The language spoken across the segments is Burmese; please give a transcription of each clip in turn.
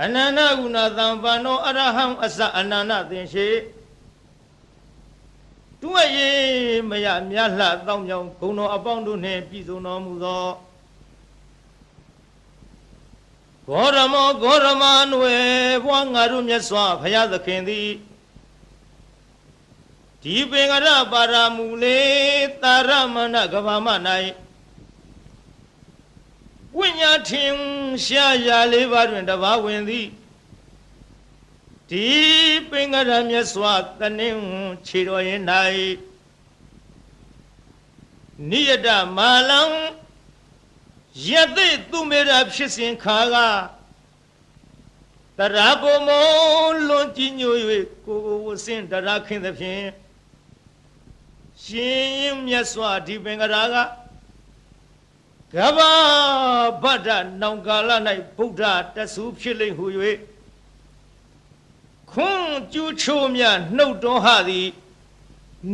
အနန္တကုဏသံပါနောအရဟံအစအနန္တသင်ရှိသူ့ရဲ့မရမြတ်လှတောင်းကြောင်ဂုံတော်အပေါင်းတို့နှင့်ပြည့်စုံတော်မူသောဂေါရမောဂေါရမနွယ်ဘွားငါတို့မြတ်စွာဘုရားသခင်သည်ဒီပင်ကရပါရမူလေတာရမဏကဘာမ၌ ဝိညာထင်ရှားရာလေးပါးတွင်တပါဝင်သည်ဒီပင်ကရမြတ်စွာတနင်းခြေတော်ရင်၌နိယတမာလံယသိသူမေရာဖြစ်စဉ်ခါကတရာဘုံမလွန်ကြည်ညို၍ကိုကိုဝစင်တရာခင်းသဖြင့်ရှင်ရင်မြတ်စွာဒီပင်ကရာက ကဘာဗဒ္ဒနောင်ကာလ၌ဗုဒ္ဓတဆူဖြစ်လိမ့်ဟု၍ခွန်းကျူးချိုးမြနှုတ်တော်ဟသည်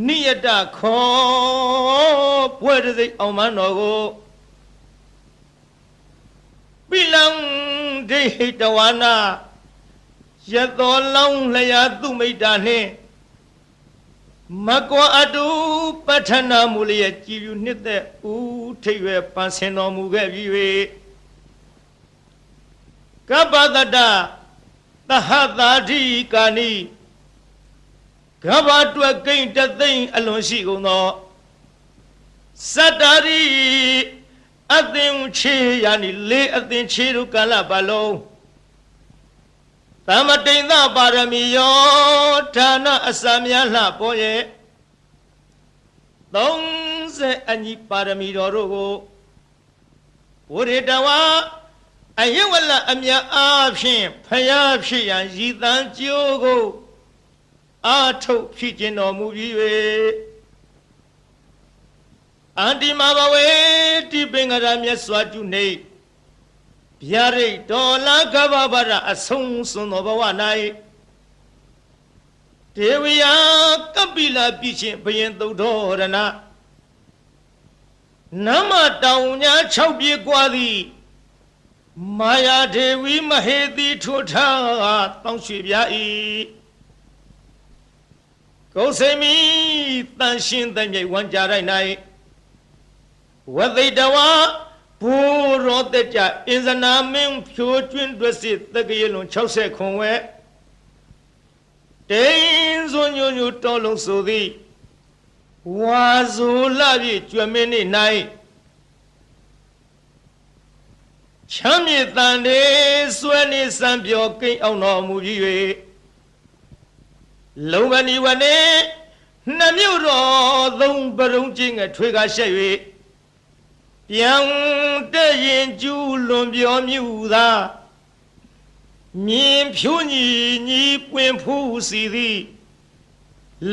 နိယတခောပွဲတစိအောင်မတော်ကိုပိလံဒိဟိတဝနာယသောလောင်းလျာသူမိတ်တာနှင့် မကွာအတုပဋ္ဌနာမူလျက်ကြည်ပြူနှစ်သက်ဦးထိပ်ရွယ်ပန်းဆင်တော်မူခဲ့ပြီး၍ကပ္ပတတသဟတာတိကာနိကဘာတွက်ကိန်းတသိမ့်အလွန်ရှိကုန်သောစတ္တာရိအသင်ချေယာနိလေးအသင်ချေတို့ကာလပတ်လုံး သမတိန်သပါရမီယောဌာနအစမြလှပေါ်ရဲ့30အညီပါရမီတော်တို့ကိုဝိရတဝအယဝလအမြအားဖြင့်ဖယားဖြစ်ရန်ရည်တန်းကြိုးကိုအာထုတ်ဖြစ်ခြင်းတော်မူပြီး၍အန္တိမဘဝေတိပင်္ဂရမြတ်စွာကျုနေ ဗျာရိတ်တော်လာကဗဗရအဆုံးစွန်သောဘဝ၌ဒေဝယကပိလာပြချင်းဘယင်သုဒ္ဓရဏနမတောင်ညာ6ပြေกว่าသည်မာယာဒေဝီမဟေတိထိုထားတောင်းရွှေပြ၏ကုသိမီတန်ရှင်းတဲ့မြိတ်ဝမ်းကြတိုင်း၌ဝသိတဝါ ဘူရောတက်ကြအင်ဇနာမင်းဖြိုးကျွင်းတွက်စစ်တကရလွန်60ခွန်ဝဲတိန်စွညွညွတော်လုံးဆိုသည်ဝါဇူလပြည့်ကျွမင်းနေ၌ချမ်းမြေတန်တေစွဲနေစံပြောကိန်းအောင်တော်မူပြီး၍လုံမဏီဝနေနှမြို့တော်သုံးပရုံချင်းငထွေကရှက်၍ ပြန်တဲ့ရင်ကျူးလွန်ပြောမြူသာမြင်ဖြူညီညီပွင့်ဖူးစီသည်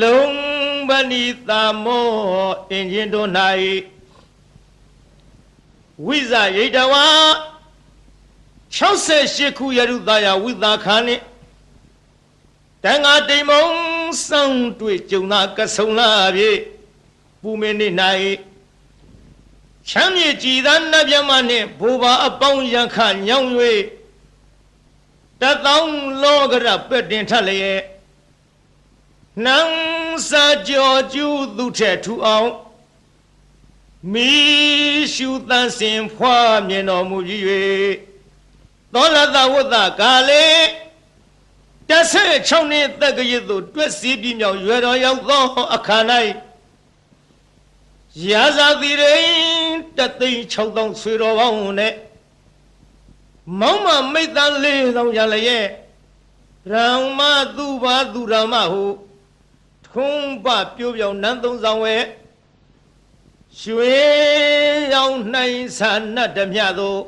လုံပဏိတာမောအင်ဂျင်တို့၌ဝိဇရိတဝါ68ခုယရုသားယဝိသာခာနှင့်တန်ဃာတိမ်မုံစောင်းတွေ့ကြုံသာကဆုံလာပြေပူမင်းနေ၌ ချမ်းမြေကြည်သာနတ်မြမနှင့်ဘူပါအပေါင်းရန်ခညောင်း၍တသောင်းလောကရပက်တင်ထလျက်နံစာကြောကျူးသူထက်ထူအောင်မိရှုတန်စင်ဖွာမြင်တော်မူကြီး၍သောလသဝတ္တကာလေ16နှစ်တက္ကရာသို့တွက်စီးပြီးမြောက်ရွယ်တော်ရောက်သောအခါ၌ ရာဇာတိရင်တသိန်း6000ဆွေတော်ပေါင်းနဲ့မောင်းမမိတ်တန်4000ရလျက်ရံမသူပါသူရမဟုထုံးပပြိုးပြောင်နန်းသုံးဆောင်ဝဲရွှေရောင်နိုင်ဆာနတ်ဓမြတို့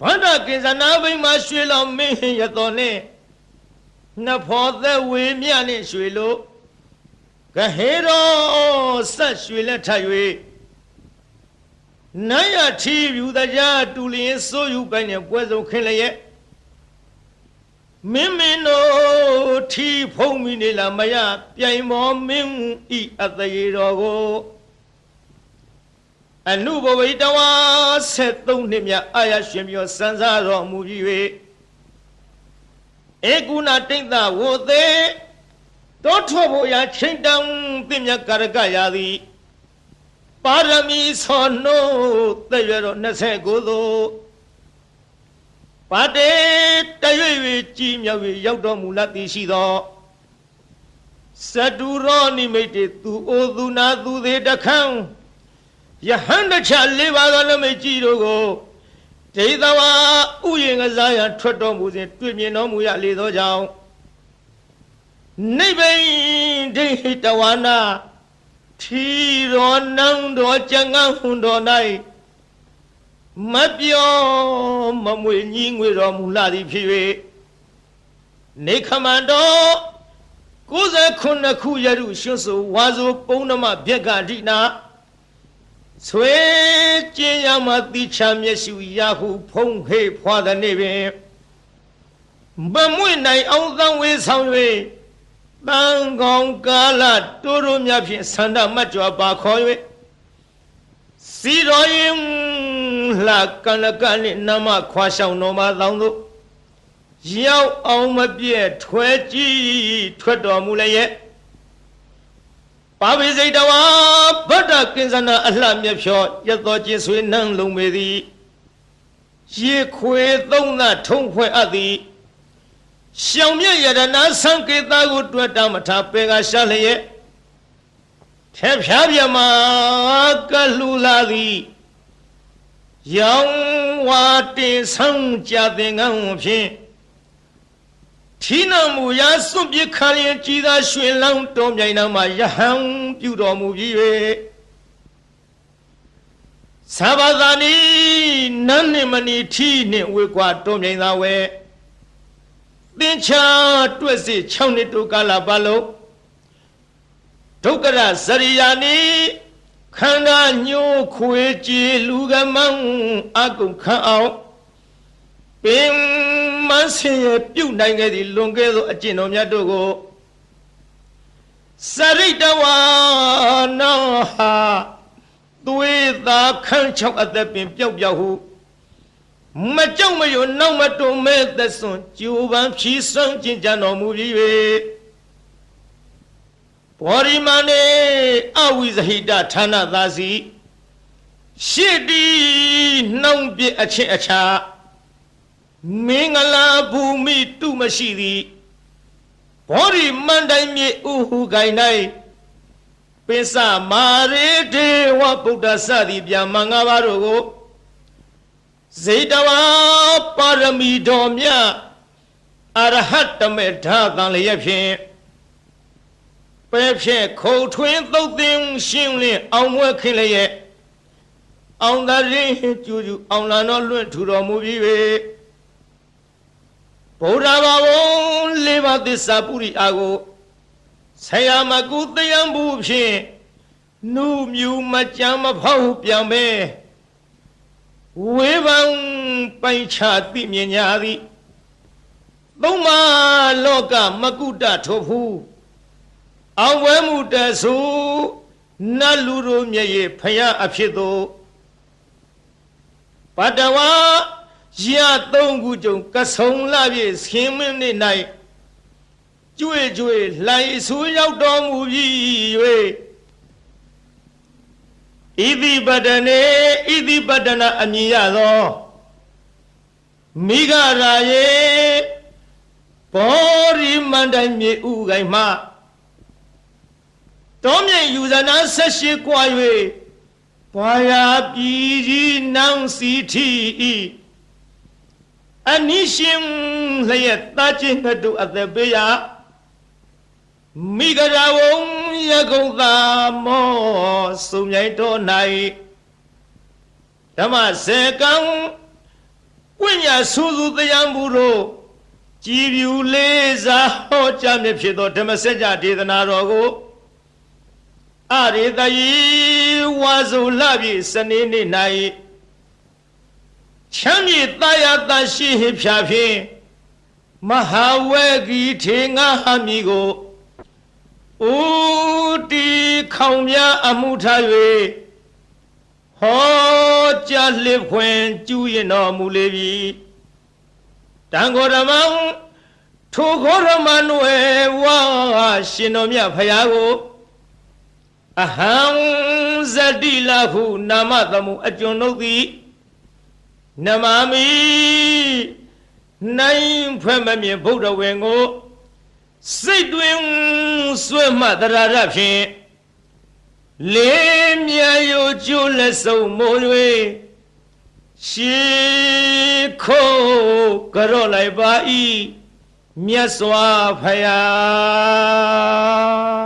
ဗန္ဒကိစ္စနာဘိမှာရွှေလောင်မင်းရတော်နဲ့နဖောသက်ဝေမြနဲ့ရွှေလို့ ကဟေရောဆက်ရွှေလက်ထပ်၍နတ်ရထီယူတကြားတူလျင်စိုးယူပိုင်နဲ့ပွဲစုံခင်းလျက်မင်းမင်းတို့ထီဖုံးမိနေလားမရပြိုင်မောမင်းဤအသေးတော်ကိုအနုဘဝိတဝါ73နှစ်မြတ်အာရရှင်ပြောစံစားတော်မူပြီး၍ဧကုဏတိတ်သဝေသေး တောထောဖို့ရာချိန်တံပြမြတ်ကာရကရာသည်ပါရမီသောနှုတ်သက်ရတော်29သို့ပါတေတရွေ့၍ကြီးမြောက်၍ရောက်တော်မူလသည်ရှိသောစတုရောနိမိတ်တေသူအိုသူနာသူသေးတခန်းယဟန်တချလေးပါးသောနမိတ်ကြီးတို့ကိုဒေသဝါဥယျင်ကစားရန်ထွက်တော်မူစဉ်တွေ့မြင်တော်မူရလေသောကြောင့် နိဗ္ဗိဒိဋ္ဌဝါနာထီတော်နံတော်ကြံငန်းဟွန်တော်၌မပြောမမွေညီငွေတော်မူလာသည်ဖြစ်၍နေခမန္တော်69ခုရရုရွှွဆိုဝါဆိုပုံနမဗျက်ကဒိနာဆွေကျင်းရမတိချာမျက်စုရဟုဖုံးဟေဖွာတဲ့နေ့ပင်မမွေနိုင်အောင်သံဝေဆောင်၍ တန်ကောင်ကာလတိုးတိုးများဖြင့်ဆန္ဒမတ်ကြွပါခေါ်၍စီတော်ရင်လှကနကနှင့်နမခွာရှောင်းတော်မှာတောင်းတို့ရောက်အောင်မပြည့်ထွဲကြည့်ထွက်တော်မူလည်းရဲ့ပါဝိစိတ်တဝါဗဒ္ဒကင်္စနာအလှမြဖြောရတော်ချင်းဆွေနှံလုံးပေသည်ရေခွေသုံးသထုံးဖွဲ့အပ်သည် ရှောင်မြရတနာသံကေတာကိုတွတ်တာမထပေကရှာလျက်ထဲဖြားပြမကလူလာသည်ရောင်ဝါတင်ဆောင်ကြတဲ့ငန်းဖြင့်ထီနမူရာစွန့်ပစ်ခါရင်ကြည်သာရွှင်လောင်းတော်မြိုင်နာမှာယဟန်ပြုတော်မူပြီး၍သဘာသာနီနန်းနှင့်မနီထီနှင့်ဝေကွာတော်မြိုင်သာဝဲ သင်္ချာတွက်စီ6နှစ်တိုကာလပတ်လုံးဒုက္ကရဇရိယာနီခန္ဓာညှိုးခွေကြည်လူကမောင်းအကုခန့်အောင်ပင်မဆင်းရပြုတ်နိုင်ခဲ့သည်လွန်ခဲ့သောအကျင့်တော်မြတ်တို့ကိုစရိတဝါနာဟာသွေးသာခန့်ချောက်အသက်ပင်ပျောက်ပျောက်ဟု မကြောက်မရွနောက်မတုံမဲ့သက်စွန်ကျူပန်းဖြီးစွန့်ကျင်ကြံတော်မူပြီး၍ဘောရိမနေအဝိဇဟိတဌာနသာစီရှစ်တီနှောင်းပြအချင်းအခြားမင်္ဂလာဘူမိတုမရှိသည်ဘောရိမန္တိုင်မြေဥဟုခိုင်၌ပိစမာရေဒေဝဗုဒ္ဓစသည်ဗျာမင်္ဂပါတို့ကို ဇေတဝါပါရမီတော်မြတ်အရဟတမေဓာတန်လျက်ဖြင့်ပဲဖြင့်ခုံထွင်းသုတ်သင်ရှင်းလင်းအောင်မွဲခင်းလျက်အောင်သာရင်ကျူကျူအောင်လာတော်လွင့်ထူတော်မူပြီး၍ဗုဒ္ဓဘာဝလေးပါးသစ္စာပုရိအာကိုဆရာမကုတယံဘူးဖြင့်နုမြူမကြမ်းမဖောက်ပြန်ပဲဝေဘံ ပိုင်ချသိမြင်ညာသည်သုံးပါလောကမကုတထိုဖူးအောင်ဝဲမှုတဆူနတ်လူတို့မျက်ရည်ဖယားအဖြစ်သို့ပတဝါရသုံးခုကြုံကဆုံလာပြည့်ဆင်းမင်းနေ၌ကျွေကျွေလှိုင်ဆူရောက်တော်မူပြီး၍ဣတိပတနေဣတိပတနာအမည်ရသော မိဂရာယေဘောရီမန္တမြေဥကိုင်မှတောမြေယူဇနာ၁၈ကွာ၍ဘွာရာပြည်ကြီးနောင်စီတီဤအနိရှင်လျက်တာချင်းကတုအသက်ပေးရမိဂရာဝုံယကုံသာမောစုံမြိုင်တော်၌ဓမ္မစေကံ ဝိညာဆူဆူတရားမှုတို့ကြည်ပြူလေးစားဟောကြားမြဖြစ်သောဓမ္မစကြာဒေသနာတော်ကိုအရိတယီဝါစုလပြီစနေနေ့၌ချမ်းမြေတာယာတရှိဟဖြာဖြင့်မဟာဝေဂီထေငါဟမီကိုဥတီခေါင်များအမှုထား၍ ဟဟောကြားလစ်ခွင်ကျူးရင်တော်မူလေပြီတန်ခေါ်ဓမ္မထိုခေါ်ဓမ္မနွယ်ဝါရှင်တော်မြတ်ဖရာကိုအဟံဇတိလဟုနာမသမှုအကျွန်ုပ်သည်နမမိနိုင်ဖွဲ့မမြင်ဗုဒ္ဓဝေကိုစိတ်တွင်ဆွဲမှတရာရဖြင့် လေးမြယိုကျိုးလက်စုံမိုး၍ရှေခိုးကြော့လိုက်ပါ၏မြတ်စွာဘုရား